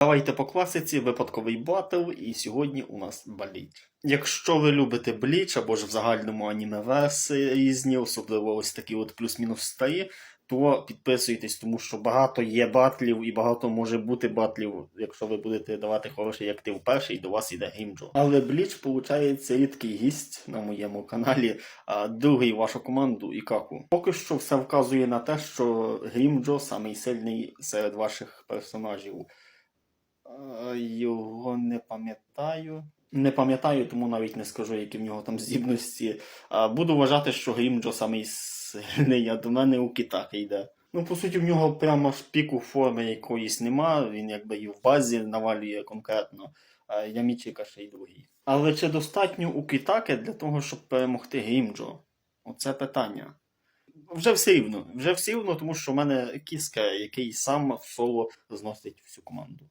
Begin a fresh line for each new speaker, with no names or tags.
Давайте по класиці, випадковий батл, і сьогодні у нас Бліч. Якщо ви любите Бліч або ж в загальному аніме-верси різні, особливо ось такі от плюс-мінус старі, то підписуйтесь, тому що багато є батлів і багато може бути батлів, якщо ви будете давати хороший актив перший, до вас іде Гімджо. Але Бліч, виходить, рідкий гість на моєму каналі, а другий вашу команду Ікаку. Поки що все вказує на те, що Грімджо самий сильний серед ваших персонажів. Його не пам'ятаю. Не пам'ятаю, тому навіть не скажу, які в нього там здібності. Буду вважати, що Грімджо самий сильний, а до мене у Кітаки йде. Ну, по суті, в нього прямо ж піку форми якоїсь нема, він якби і в базі навалює конкретно, а Ямічика ще й другий. Але чи достатньо у Кітаки для того, щоб перемогти Грімджо? Оце питання. Вже все рівно, вже все рівно, тому що в мене кіска, який сам соло зносить всю команду.